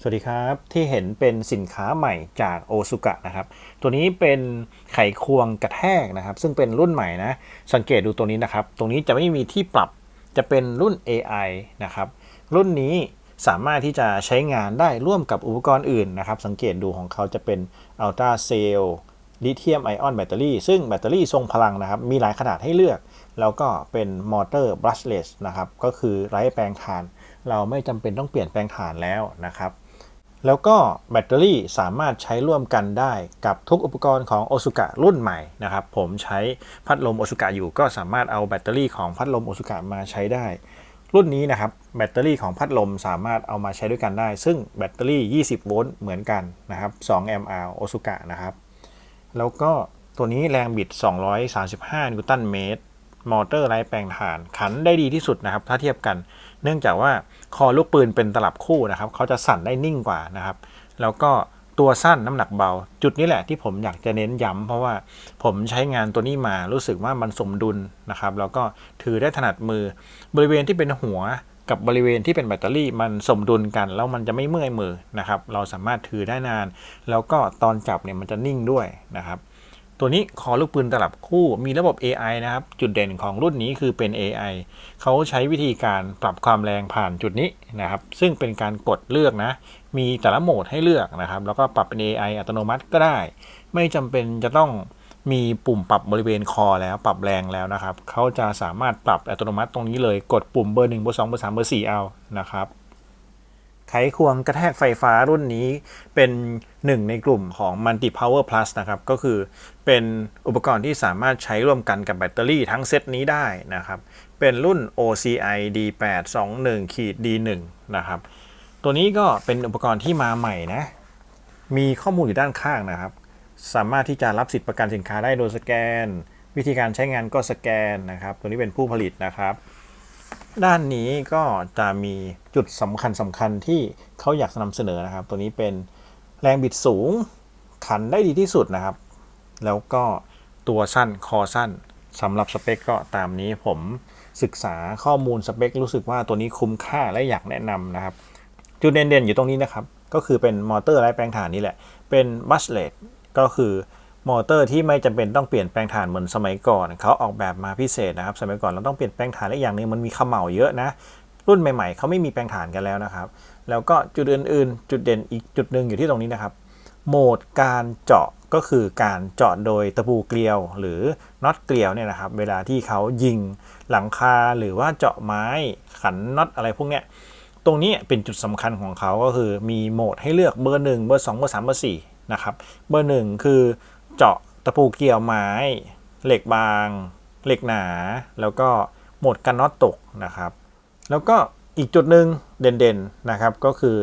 สวัสดีครับที่เห็นเป็นสินค้าใหม่จากโอซุกะนะครับ ตัวนี้เป็นไขควงกระแทกนะครับ ซึ่งเป็นรุ่นใหม่นะ สังเกตดูตัวนี้นะครับ ตรงนี้จะไม่มีที่ปรับจะเป็นรุ่น AI นะครับ รุ่นนี้สามารถที่จะใช้งานได้ร่วมกับอุปกรณ์อื่นนะครับ สังเกตดูของเขาจะเป็น Ultra Cell ลิเธียมไอออนแบตเตอรี่ซึ่งแบตเตอรี่ทรงพลังนะครับ มีหลายขนาดให้เลือก แล้วก็เป็นมอเตอร์ brushless นะครับ ก็คือไร้แปลงถ่าน เราไม่จำเป็นต้องเปลี่ยนแปลงถ่านแล้วนะครับ แล้วก็แบตเตอรี่สามารถใช้ร่วมกันได้กับทุกอุปกรณ์ของโอซุกะรุ่นใหม่นะครับ ผมใช้พัดลมโอซุกะอยู่ก็สามารถเอาแบตเตอรี่ของพัดลมโอซุกะมาใช้ได้ รุ่นนี้นะครับแบตเตอรี่ของพัดลมสามารถเอามาใช้ด้วยกันได้ ซึ่งแบตเตอรี่ 20 โวลต์เหมือนกันนะครับ2 mAh โอซุกะนะครับ แล้วก็ตัวนี้แรงบิด 235 นิวตันเมตร มอเตอร์ไร้แปลงถ่านขันได้ดีที่สุดนะครับ ถ้าเทียบกัน เนื่องจากว่าคอลูกปืนเป็นตลับคู่นะครับเขาจะสั่นได้นิ่งกว่านะครับ แล้วก็ตัวสั้นน้ำหนักเบา จุดนี้แหละที่ผมอยากจะเน้นย้ำเพราะว่าผมใช้งานตัวนี้มารู้สึกว่ามันสมดุลนะครับ แล้วก็ถือได้ถนัดมือบริเวณที่เป็นหัวกับบริเวณที่เป็นแบตเตอรี่มันสมดุลกันแล้วมันจะไม่เมื่อยมือนะครับ เราสามารถถือได้นาน แล้วก็ตอนจับเนี่ยมันจะนิ่งด้วยนะครับ ตัวนี้คอลูกปืนตลับคู่มีระบบ AI นะครับ จุดเด่นของรุ่นนี้คือเป็น AI เขาใช้วิธีการปรับความแรงผ่านจุดนี้นะครับ ซึ่งเป็นการกดเลือกนะ มีแต่ละโหมดให้เลือกนะครับ แล้วก็ปรับเป็น AI อัตโนมัติก็ได้ ไม่จำเป็นจะต้องมีปุ่มปรับบริเวณคอแล้วปรับแรงแล้วนะครับ เขาจะสามารถปรับอัตโนมัติตรงนี้เลย กดปุ่มเบอร์1เบอร์2เบอร์3เบอร์4เอานะครับ ไขควงกระแทกไฟฟ้ารุ่นนี้เป็นหนึ่งในกลุ่มของ Multi Power Plus นะครับ ก็คือเป็นอุปกรณ์ที่สามารถใช้ร่วมกันกับแบตเตอรี่ทั้งเซตนี้ได้นะครับ เป็นรุ่น OCI D821 D1 นะครับ ตัวนี้ก็เป็นอุปกรณ์ที่มาใหม่นะ มีข้อมูลอยู่ด้านข้างนะครับ สามารถที่จะรับสิทธิประกันสินค้าได้โดยสแกน วิธีการใช้งานก็สแกนนะครับ ตัวนี้เป็นผู้ผลิตนะครับ ด้านนี้ก็จะมีจุดสำคัญสำคัญที่เขาอยากนำเสนอนะครับ ตัวนี้เป็นแรงบิดสูงขันได้ดีที่สุดนะครับ แล้วก็ตัวสั้นคอสั้นสำหรับสเปคก็ตามนี้ผมศึกษาข้อมูลสเปค รู้สึกว่าตัวนี้คุ้มค่าและอยากแนะนำนะครับ จุดเด่นๆอยู่ตรงนี้นะครับ ก็คือเป็นมอเตอร์ไร้แปลงถ่านนี่แหละ เป็นบัสเลตก็คือ มอเตอร์ที่ไม่จำเป็นต้องเปลี่ยนแปลงถ่านเหมือนสมัยก่อนเขาออกแบบมาพิเศษนะครับ สมัยก่อนเราต้องเปลี่ยนแปลงถ่านและอย่างหนึงมันมีขม่าเยอะนะรุ่นใหม่ๆเขาไม่มีแปลงถ่านกันแล้วนะครับ แล้วก็จุดอื่นๆ จุดเด่นอีกจุดหนึ่งอยู่ที่ตรงนี้นะครับ โหมดการเจาะก็คือการเจาะโดยตะปูเกลียวหรือน็อตเกลียวเนี่ยนะครับ เวลาที่เขายิงหลังคาหรือว่าเจาะไม้ขันน็อตอะไรพวกเนี้ยตรงนี้เป็นจุดสำคัญของเขาก็คือมีโหมดให้เลือกเบอร์1เบอร์2เบอร์3เบอร์4นะครับเบอร์1คือ เจาะตะปูเกี่ยวไม้ เหล็กบาง เหล็กหนา แล้วก็หมดกันน็อตตกนะครับ แล้วก็อีกจุดหนึ่งเด่นๆนะครับ ก็คือ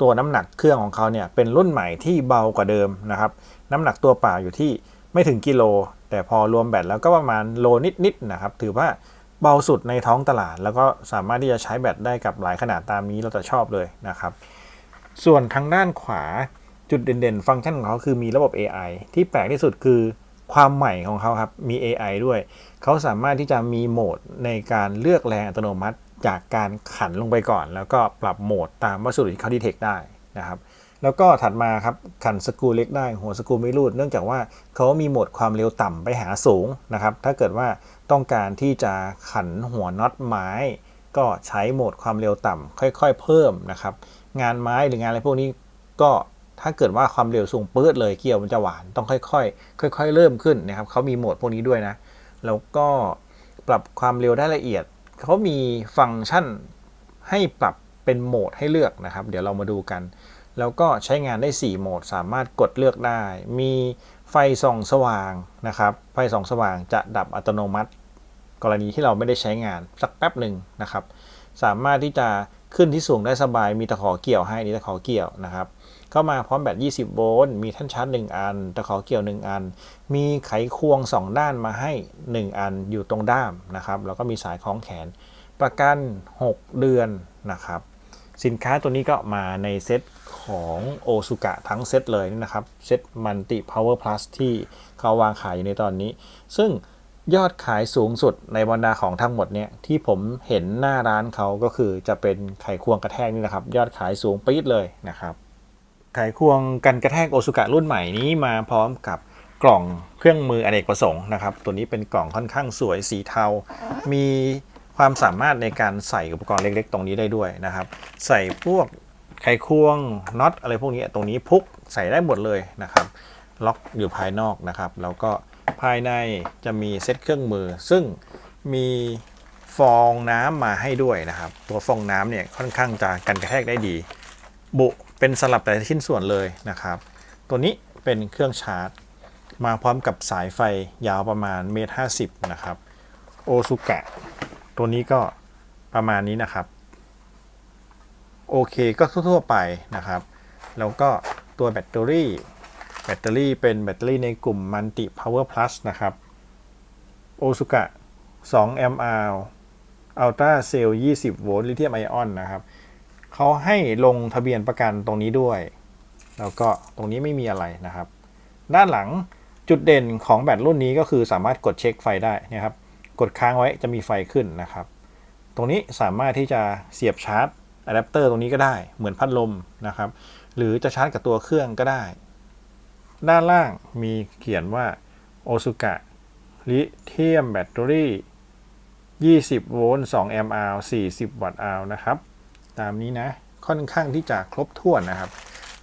ตัวน้ำหนักเครื่องของเขาเนี่ยเป็นรุ่นใหม่ที่เบากว่าเดิมนะครับ น้ำหนักตัวเปล่าอยู่ที่ไม่ถึงกิโล แต่พอรวมแบตแล้วก็ประมาณโลนิดๆนะครับ ถือว่าเบาสุดในท้องตลาด แล้วก็สามารถที่จะใช้แบตได้กับหลายขนาดตามนี้เราจะชอบเลยนะครับ ส่วนทางด้านขวา จุดเด่นๆ ฟังก์ชันของเขาคือมีระบบ AI ที่แปลกที่สุดคือความใหม่ของเขาครับ มี AI ด้วย เขาสามารถที่จะมีโหมดในการเลือกแรงอัตโนมัติ จากการขันลงไปก่อน แล้วก็ปรับโหมดตามวัสดุที่เขาดีเทคได้นะครับ แล้วก็ถัดมาครับขันสกรูเล็กได้ หัวสกรูไม่รูด เนื่องจากว่าเขามีโหมดความเร็วต่ำไปหาสูงนะครับ ถ้าเกิดว่าต้องการที่จะขันหัวน็อตไม้ ก็ใช้โหมดความเร็วต่ำค่อย ๆ เพิ่มนะครับ งานไม้หรืองานอะไรพวกนี้ก็ ถ้าเกิดว่าความเร็วสูงปื๊ดเลยเกียวมันจะหวานต้องค่อยๆ ค่อย ๆ เริ่มขึ้นนะครับเขามีโหมดพวกนี้ด้วยนะ แล้วก็ปรับความเร็วได้ละเอียดเขามีฟังก์ชันให้ปรับเป็นโหมดให้เลือกนะครับ เดี๋ยวเรามาดูกัน แล้วก็ใช้งานได้ 4 โหมด สามารถกดเลือกได้ มีไฟส่องสว่างนะครับ ไฟส่องสว่างจะดับอัตโนมัติ กรณีที่เราไม่ได้ใช้งานสักแป๊บหนึ่งนะครับ สามารถที่จะขึ้นที่สูงได้สบายมีตะขอเกี่ยวให้นี่ตะขอเกี่ยวนะครับ เข้ามาพร้อมแบต 20 โวลต์ มีท่านชาร์จ 1 อัน ตะขอเกี่ยว 1 อัน มีไขควง 2 ด้านมาให้ 1 อันอยู่ตรงด้ามนะครับ แล้วก็มีสายคล้องแขน ประกัน 6 เดือนนะครับ สินค้าตัวนี้ก็มาในเซตของโอซุกะทั้งเซตเลยนะครับ เซตมันติ Power Plus ที่เขาวางขายอยู่ในตอนนี้ ซึ่งยอดขายสูงสุดในบรรดาของทั้งหมดเนี่ยที่ผมเห็นหน้าร้านเขาก็คือจะเป็นไขควงกระแทกนี่นะครับ ยอดขายสูงปี๊ดเลยนะครับ ไขควงกันกระแทกโอซุกะรุ่นใหม่นี้มาพร้อมกับกล่องเครื่องมืออเนกประสงค์นะครับ ตัวนี้เป็นกล่องค่อนข้างสวยสีเทา มีความสามารถในการใส่อุปกรณ์เล็กๆ ตรงนี้ได้ด้วยนะครับ ใส่พวกไขควงน็อตอะไรพวกนี้ตรงนี้พุกใส่ได้หมดเลยนะครับ ล็อกอยู่ภายนอกนะครับ แล้วก็ภายในจะมีเซตเครื่องมือ ซึ่งมีฟองน้ำมาให้ด้วยนะครับ ตัวฟองน้ำเนี่ยค่อนข้างจะกันกระแทกได้ดี บุ เป็นสลับแต่ละชิ้นส่วนเลยนะครับ ตัวนี้เป็นเครื่องชาร์จ มาพร้อมกับสายไฟยาวประมาณเมตรห้าสิบนะครับโอซุกะตัวนี้ก็ประมาณนี้นะครับ โอเคก็ทั่วๆไปนะครับ แล้วก็ตัวแบตเตอรี่ แบตเตอรี่เป็นแบตเตอรี่ในกลุ่ม Multi Power Plus นะครับโอซุกะ2 mAh Ultra Cell 20 โวลต์ลิเธียมไอออนนะครับ เขาให้ลงทะเบียนประกันตรงนี้ด้วย แล้วก็ตรงนี้ไม่มีอะไรนะครับ ด้านหลังจุดเด่นของแบตรุ่นนี้ก็คือสามารถกดเช็คไฟได้นะครับ กดค้างไว้จะมีไฟขึ้นนะครับ ตรงนี้สามารถที่จะเสียบชาร์จอะแดปเตอร์ตรงนี้ก็ได้เหมือนพัดลมนะครับ หรือจะชาร์จกับตัวเครื่องก็ได้ ด้านล่างมีเขียนว่าโอซุกะลิเทียมแบตเตอรี่ 20 โวลต์ 2 แอมป์อาว40 วัตต์อาวนะครับ ตามนี้นะ ค่อนข้างที่จะครบถ้วนนะครับ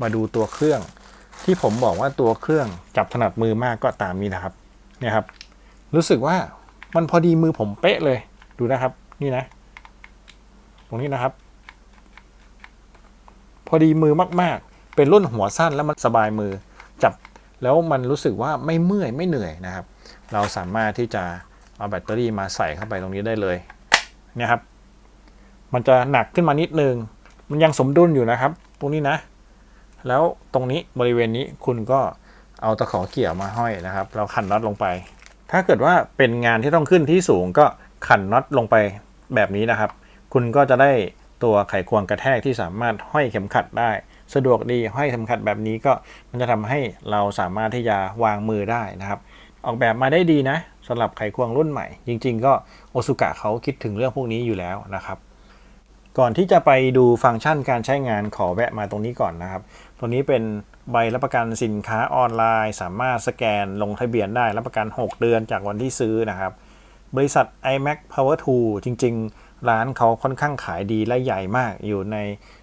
มาดูตัวเครื่อง ที่ผมบอกว่าตัวเครื่องจับถนัดมือมากก็ตามนี้นะครับ เนี่ยครับ รู้สึกว่ามันพอดีมือผมเป๊ะเลย ดูนะครับ นี่นะ ตรงนี้นะครับ พอดีมือมาก ๆ เป็นรุ่นหัวสั้นแล้วมันสบายมือ จับแล้วมันรู้สึกว่าไม่เมื่อยไม่เหนื่อยนะครับ เราสามารถที่จะเอาแบตเตอรี่มาใส่เข้าไปตรงนี้ได้เลยเนี่ยครับ มันจะหนักขึ้นมานิดนึง มันยังสมดุลอยู่นะครับ ตรงนี้นะ แล้วตรงนี้บริเวณนี้คุณก็เอาตะขอเกี่ยวมาห้อยนะครับ เราขันน็อตลงไป ถ้าเกิดว่าเป็นงานที่ต้องขึ้นที่สูงก็ขันน็อตลงไปแบบนี้นะครับ คุณก็จะได้ตัวไขควงกระแทกที่สามารถห้อยเข็มขัดได้ สะดวกดีห้อยเข็มขัดแบบนี้ก็มันจะทำให้เราสามารถที่จะวางมือได้นะครับ ออกแบบมาได้ดีนะสำหรับไขควงรุ่นใหม่ จริง ๆ ก็โอซุกะเขาคิดถึงเรื่องพวกนี้อยู่แล้วนะครับ ก่อนที่จะไปดูฟังก์ชันการใช้งานขอแวะมาตรงนี้ก่อนนะครับตัวนี้เป็นใบรับประกันสินค้าออนไลน์ สามารถสแกนลงทะเบียนได้รับประกัน 6 เดือนจากวันที่ซื้อนะครับ บริษัท iMac Power 2 จริง ๆ ร้านเขาค่อนข้างขายดีและใหญ่มากอยู่ใน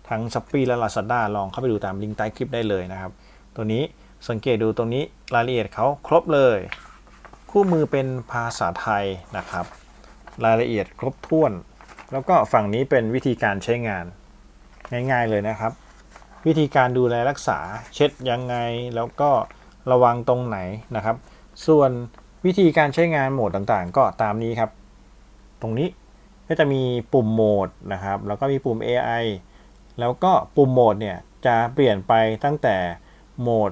ทั้ง s h อ p e e และ Lazada ลองเข้าไปดูตามลิงก์ใต้คลิปได้เลยนะครับ ตัวนี้สังเกตดูตรงนี้รายละเอียดเขาครบเลย คู่มือเป็นภาษาไทยนะครับ รายละเอียดครบถ้วน แล้วก็ฝั่งนี้เป็นวิธีการใช้งานง่ายๆเลยนะครับ วิธีการดูแลรักษาเช็ดยังไงแล้วก็ระวังตรงไหนนะครับ ส่วนวิธีการใช้งานโหมดต่างๆ ก็ตามนี้ครับ ตรงนี้ก็จะมีปุ่มโหมดนะครับ แล้วก็มีปุ่ม AI แล้วก็ปุ่มโหมดเนี่ยจะเปลี่ยนไปตั้งแต่โหมด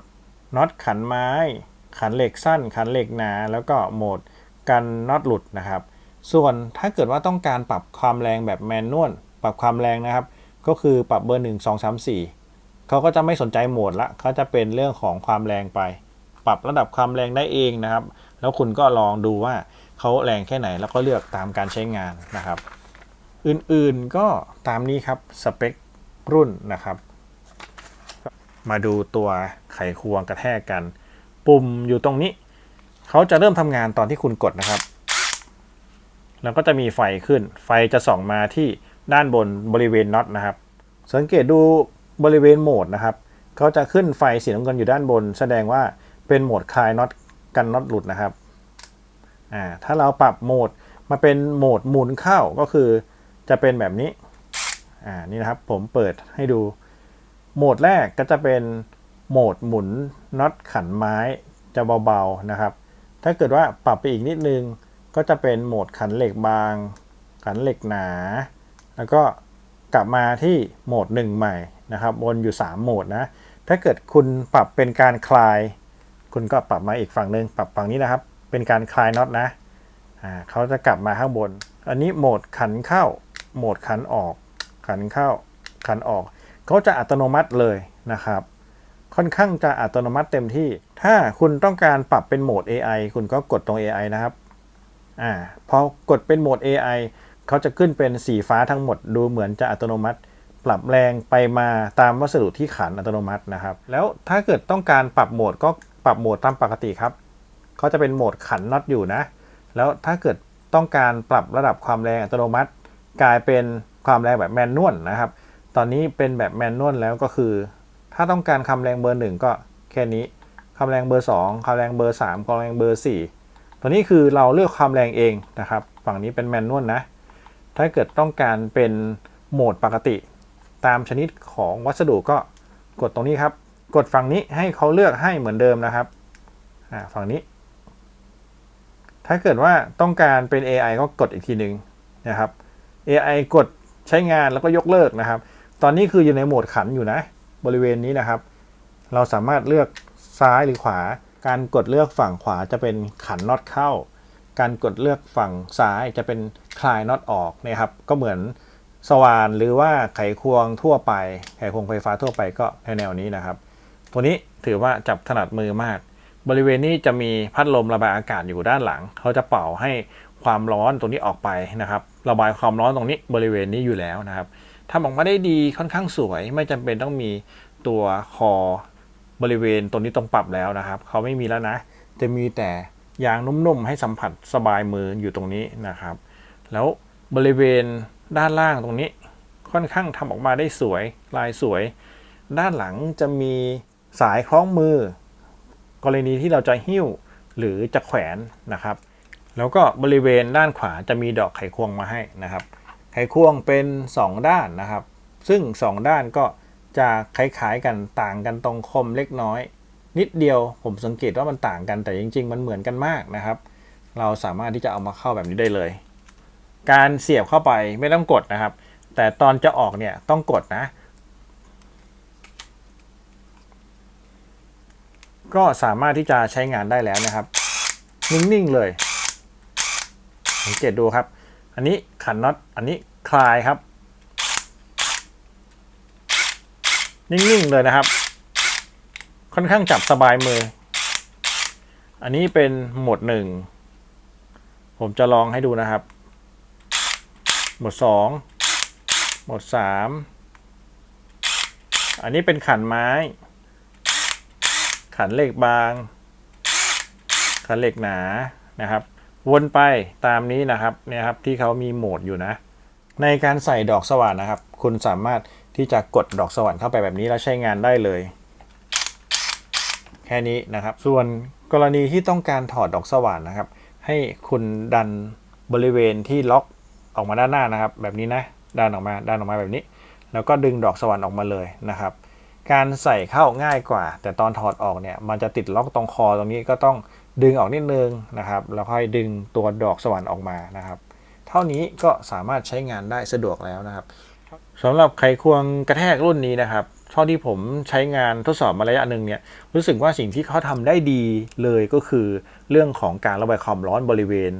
น็อตขันไม้ ขันเหล็กสั้น ขันเหล็กหนา แล้วก็โหมดกันน็อตหลุดนะครับ ส่วนถ้าเกิดว่าต้องการปรับความแรงแบบแมนนวลปรับความแรงนะครับ ก็คือปรับเบอร์ 1 2 3 4เขาก็จะไม่สนใจโหมดละเขาจะเป็นเรื่องของความแรงไป ปรับระดับความแรงได้เองนะครับ แล้วคุณก็ลองดูว่าเขาแรงแค่ไหนแล้วก็เลือกตามการใช้งานนะครับ อื่นๆก็ตามนี้ครับสเปครุ่นนะครับ มาดูตัวไขควงกระแทกกัน ปุ่มอยู่ตรงนี้ เขาจะเริ่มทำงานตอนที่คุณกดนะครับ แล้วก็จะมีไฟขึ้น ไฟจะส่องมาที่ด้านบนบริเวณน็อตนะครับ สังเกตดูบริเวณโหมดนะครับเขาจะขึ้นไฟสีน้ำเงินอยู่ด้านบน แสดงว่าเป็นโหมดคลายน็อตกันน็อตหลุดนะครับอ่าถ้าเราปรับโหมดมาเป็นโหมดหมุนเข้าก็คือจะเป็นแบบนี้อ่านี่นะครับผมเปิดให้ดูโหมดแรกก็จะเป็นโหมดหมุนน็อตขันไม้จะเบาๆนะครับ ถ้าเกิดว่าปรับไปอีกนิดนึง ก็จะเป็นโหมดขันเหล็กบาง ขันเหล็กหนา แล้วก็กลับมาที่โหมด 1 ใหม่นะครับวนอยู่ 3 โหมดนะ ถ้าเกิดคุณปรับเป็นการคลาย คุณก็ปรับมาอีกฝั่งหนึ่งปรับฝั่งนี้นะครับ เป็นการคลายน็อตนะอ่าเขาจะกลับมาข้างบน อันนี้โหมดขันเข้า โหมดขันออก ขันเข้า ขันออก เขาจะอัตโนมัติเลยนะครับ ค่อนข้างจะอัตโนมัติเต็มที่ ถ้าคุณต้องการปรับเป็นโหมด AI คุณก็กดตรง AI นะครับ อ่าพอกดเป็นโหมด AI เขาจะขึ้นเป็นสีฟ้าทั้งหมดดูเหมือนจะอัตโนมัติ ปรับแรงไปมาตามวัสดุที่ขันอัตโนมัตินะครับ แล้วถ้าเกิดต้องการปรับโหมดก็ปรับโหมดตามปกติครับเขาจะเป็นโหมดขันน็อตอยู่นะ แล้วถ้าเกิดต้องการปรับระดับความแรงอัตโนมัติ กลายเป็นความแรงแบบแมนนวลนะครับ ตอนนี้เป็นแบบแมนนวลแล้วก็คือ ถ้าต้องการความแรงเบอร์หนึ่งก็แค่นี้ความแรงเบอร์ 2 ความแรงเบอร์ 3 ความแรงเบอร์ 4 ตัวนี้คือเราเลือกความแรงเองนะครับ ฝั่งนี้เป็นแมนนวลนะ ถ้าเกิดต้องการเป็นโหมดปกติ ตามชนิดของวัสดุก็กดตรงนี้ครับ กดฝั่งนี้ให้เขาเลือกให้เหมือนเดิมนะครับฝั่งนี้ ถ้าเกิดว่าต้องการเป็น AI ก็กดอีกทีหนึ่งนะครับ AI กดใช้งานแล้วก็ยกเลิกนะครับ ตอนนี้คืออยู่ในโหมดขันอยู่นะ บริเวณนี้นะครับ เราสามารถเลือกซ้ายหรือขวา การกดเลือกฝั่งขวาจะเป็นขันน็อตเข้า การกดเลือกฝั่งซ้ายจะเป็นคลายน็อตออกนะครับ ก็เหมือนสว่านหรือว่าไขควงทั่วไป ไขควงไฟฟ้าทั่วไปก็แนวนี้นะครับ ตัวนี้ถือว่าจับถนัดมือมาก บริเวณนี้จะมีพัดลมระบายอากาศอยู่ด้านหลัง เขาจะเป่าให้ความร้อนตรงนี้ออกไปนะครับ ระบายความร้อนตรงนี้บริเวณนี้อยู่แล้วนะครับทำออกมาได้ดีค่อนข้างสวย ไม่จำเป็นต้องมีตัวคอ บริเวณตรงนี้ต้องปรับแล้วนะครับเขาไม่มีแล้วนะ จะมีแต่ยางนุ่มๆให้สัมผัสสบายมืออยู่ตรงนี้นะครับ แล้วบริเวณด้านล่างตรงนี้ค่อนข้างทำออกมาได้สวยลายสวย ด้านหลังจะมีสายคล้องมือ กรณีที่เราจะหิ้วหรือจะแขวนนะครับ แล้วก็บริเวณด้านขวาจะมีดอกไขควงมาให้นะครับ ไขควงเป็น 2 ด้านนะครับ ซึ่ง 2 ด้านก็ จะคล้ายๆกันต่างกันตรงคมเล็กน้อย นิดเดียวผมสังเกตว่ามันต่างกันแต่จริง ๆ มันเหมือนกันมากนะครับ เราสามารถที่จะเอามาเข้าแบบนี้ได้เลย การเสียบเข้าไปไม่ต้องกดนะครับ แต่ตอนจะออกเนี่ยต้องกดนะ ก็สามารถที่จะใช้งานได้แล้วนะครับ นิ่งๆเลยสังเกตดูครับ อันนี้ขันน็อตอันนี้คลายครับ นิ่งๆเลยนะครับ ค่อนข้างจับสบายมือ อันนี้เป็นโหมดหนึ่ง ผมจะลองให้ดูนะครับ โหมดสองโหมดสามอันนี้เป็นขันไม้ ขันเหล็กบาง ขันเหล็กหนานะครับ วนไปตามนี้นะครับเนี่ยครับที่เขามีโหมดอยู่นะ ในการใส่ดอกสว่านนะครับ คุณสามารถ ที่จะกดดอกสว่านเข้าไปแบบนี้แล้วใช้งานได้เลย แค่นี้นะครับ ส่วนกรณีที่ต้องการถอดดอกสว่านนะครับ ให้คุณดันบริเวณที่ล็อกออกมาด้านหน้านะครับ แบบนี้นะดันออกมาดันออกมาแบบนี้ แล้วก็ดึงดอกสว่านออกมาเลยนะครับ การใส่เข้าง่ายกว่า แต่ตอนถอดออกเนี่ยมันจะติดล็อกตรงคอตรงนี้ก็ต้องดึงออกนิดนึงนะครับ แล้วค่อยดึงตัวดอกสว่านออกมานะครับ เท่านี้ก็สามารถใช้งานได้สะดวกแล้วนะครับ สำหรับไขควงกระแทกรุ่นนี้นะครับเท่าที่ผมใช้งานทดสอบมาระยะหนึ่งเนี่ยรู้สึกว่าสิ่งที่เขาทำได้ดีเลยก็คือเรื่องของการระบายความร้อนบริเวณ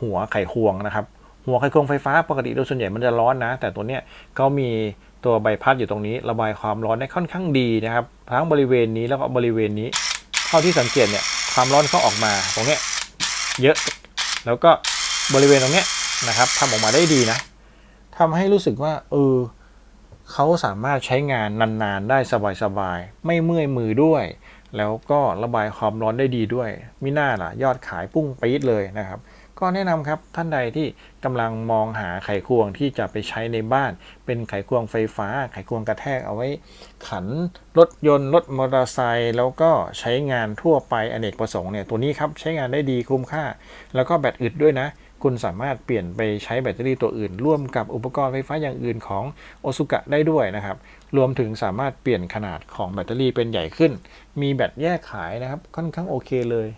หัวไขควงนะครับ หัวไขควงไฟฟ้าปกติโดยส่วนใหญ่มันจะร้อนนะ แต่ตัวเนี้ยเขามีตัวใบพัดอยู่ตรงนี้ ระบายความร้อนได้ค่อนข้างดีนะครับทั้งบริเวณนี้แล้วก็บริเวณนี้ เท่าที่สังเกตเนี่ยความร้อนเขาออกมาตรงเนี้ยเยอะ แล้วก็บริเวณตรงเนี้ยนะครับทำออกมาได้ดีนะทำให้รู้สึกว่าเออ เขาสามารถใช้งานนานๆ ได้สบายๆ ไม่เมื่อยมือด้วย แล้วก็ระบายความร้อนได้ดีด้วยมิน่าล่ะ ยอดขายพุ่งปี๊ดเลยนะครับ ก็แนะนำครับท่านใดที่กำลังมองหาไขควงที่จะไปใช้ในบ้าน เป็นไขควงไฟฟ้า ไขควงกระแทกเอาไว้ ขันรถยนต์รถมอเตอร์ไซค์แล้วก็ใช้งานทั่วไปอเนกประสงค์เนี่ยตัวนี้ครับใช้งานได้ดีคุ้มค่า แล้วก็แบตอึดด้วยนะ คุณสามารถเปลี่ยนไปใช้แบตเตอรี่ตัวอื่น ร่วมกับอุปกรณ์ไฟฟ้าอย่างอื่นของโอซุกะได้ด้วยนะครับ รวมถึงสามารถเปลี่ยนขนาดของแบตเตอรี่เป็นใหญ่ขึ้น มีแบตแยกขายนะครับ ค่อนข้างโอเคเลย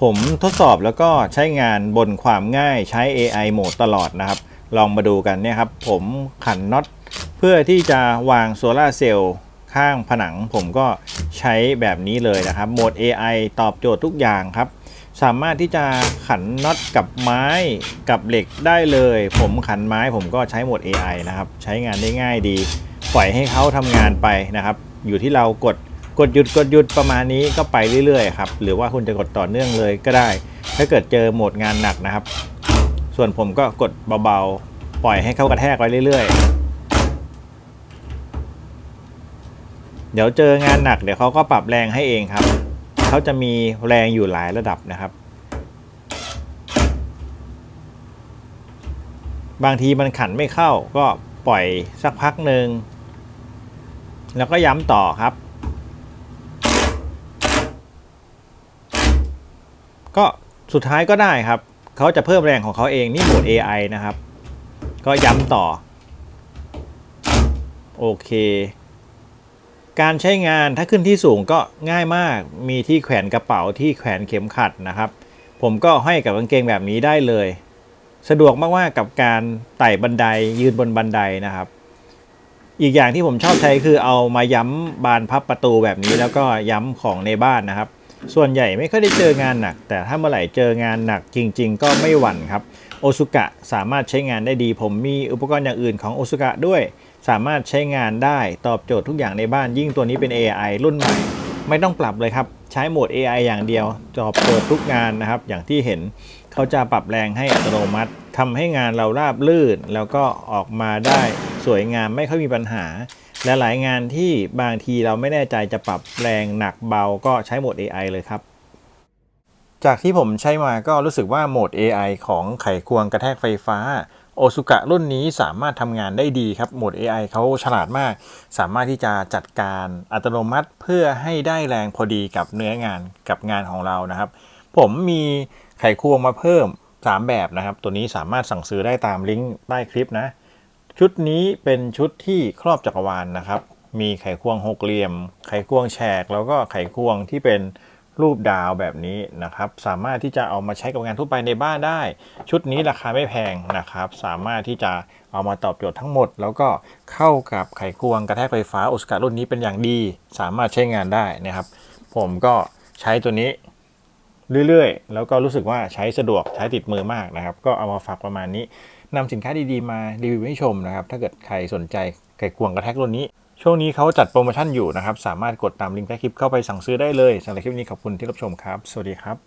ผมทดสอบแล้วก็ใช้งานบนความง่ายใช้ AI โหมดตลอดนะครับ ลองมาดูกันเนี่ยครับ ผมขันน็อตเพื่อที่จะวางโซลาร์เซลล์ข้างผนัง ผมก็ใช้แบบนี้เลยนะครับ โหมด AI ตอบโจทย์ทุกอย่างครับ สามารถที่จะขันน็อตกับไม้กับเหล็กได้เลย ผมขันไม้ผมก็ใช้โหมด AI นะครับ ใช้งานได้ง่ายดี ปล่อยให้เขาทำงานไปนะครับ อยู่ที่เรากดกดหยุดกดหยุดประมาณนี้ก็ไปเรื่อยๆครับหรือว่าคุณจะกดต่อเนื่องเลยก็ได้ ถ้าเกิดเจอโหมดงานหนักนะครับ ส่วนผมก็กดเบาๆ ปล่อยให้เขากระแทกไว้เรื่อยๆ เดี๋ยวเจองานหนักเดี๋ยวเขาก็ปรับแรงให้เองครับ เขาจะมีแรงอยู่หลายระดับนะครับ บางทีมันขันไม่เข้าก็ปล่อยสักพักหนึ่งแล้วก็ย้ำต่อครับ ก็สุดท้ายก็ได้ครับ เขาจะเพิ่มแรงของเขาเองนี่โหมด AI นะครับ ก็ย้ำต่อ โอเค การใช้งานถ้าขึ้นที่สูงก็ง่ายมาก มีที่แขวนกระเป๋าที่แขวนเข็มขัดนะครับ ผมก็ให้กับกางเกงแบบนี้ได้เลย สะดวกมากๆกับการไต่บันไดยืนบนบันไดนะครับ อีกอย่างที่ผมชอบใช้คือเอามาย้ำบานพับประตูแบบนี้แล้วก็ย้ำของในบ้านนะครับ ส่วนใหญ่ไม่ค่อยได้เจองานหนัก แต่ถ้าเมื่อไหร่เจองานหนักจริง ๆ ก็ไม่หวั่นครับโอซุกะสามารถใช้งานได้ดี ผมมีอุปกรณ์อย่างอื่นของโอซุกะด้วย สามารถใช้งานได้ตอบโจทย์ทุกอย่างในบ้านยิ่งตัวนี้เป็น AI รุ่นใหม่ ไม่ต้องปรับเลยครับ ใช้โหมด AI อย่างเดียว ตอบโจทย์ทุกงานนะครับ อย่างที่เห็นเขาจะปรับแรงให้อัตโนมัติทำให้งานเราราบลื่น แล้วก็ออกมาได้สวยงามไม่ค่อยมีปัญหาและหลายงานที่บางทีเราไม่แน่ใจจะปรับแรงหนักเบาก็ใช้โหมด AI เลยครับ จากที่ผมใช้มาก็รู้สึกว่าโหมด AI ของไขควงกระแทกไฟฟ้า โอซุกะรุ่นนี้สามารถทำงานได้ดีครับโหมด AI เขาฉลาดมาก สามารถที่จะจัดการอัตโนมัติเพื่อให้ได้แรงพอดีกับเนื้องานกับงานของเรานะครับ ผมมีไขควงมาเพิ่ม 3 แบบนะครับ ตัวนี้สามารถสั่งซื้อได้ตามลิงก์ใต้คลิปนะ ชุดนี้เป็นชุดที่ครอบจักรวาลนนะครับ มีไขควงหกเหลี่ยม ไขควงแฉก แล้วก็ไขควงที่เป็น รูปดาวแบบนี้นะครับ สามารถที่จะเอามาใช้กับงานทั่วไปในบ้านได้ ชุดนี้ราคาไม่แพงนะครับ สามารถที่จะเอามาตอบโจทย์ทั้งหมด แล้วก็เข้ากับไขควงกระแทกไฟฟ้าโอสการรุ่นนี้เป็นอย่างดี สามารถใช้งานได้นะครับ ผมก็ใช้ตัวนี้เรื่อยๆ แล้วก็รู้สึกว่าใช้สะดวกใช้ติดมือมากนะครับ ก็เอามาฝากประมาณนี้นำสินค้าดีๆมารีวิวให้ชมนะครับ ถ้าเกิดใครสนใจไก่ควงกระแทกรุ่นนี้ ช่วงนี้เขาจัดโปรโมชั่นอยู่นะครับ สามารถกดตามลิงก์ใต้คลิปเข้าไปสั่งซื้อได้เลยสำหรับคลิปนี้ขอบคุณที่รับชมครับ สวัสดีครับ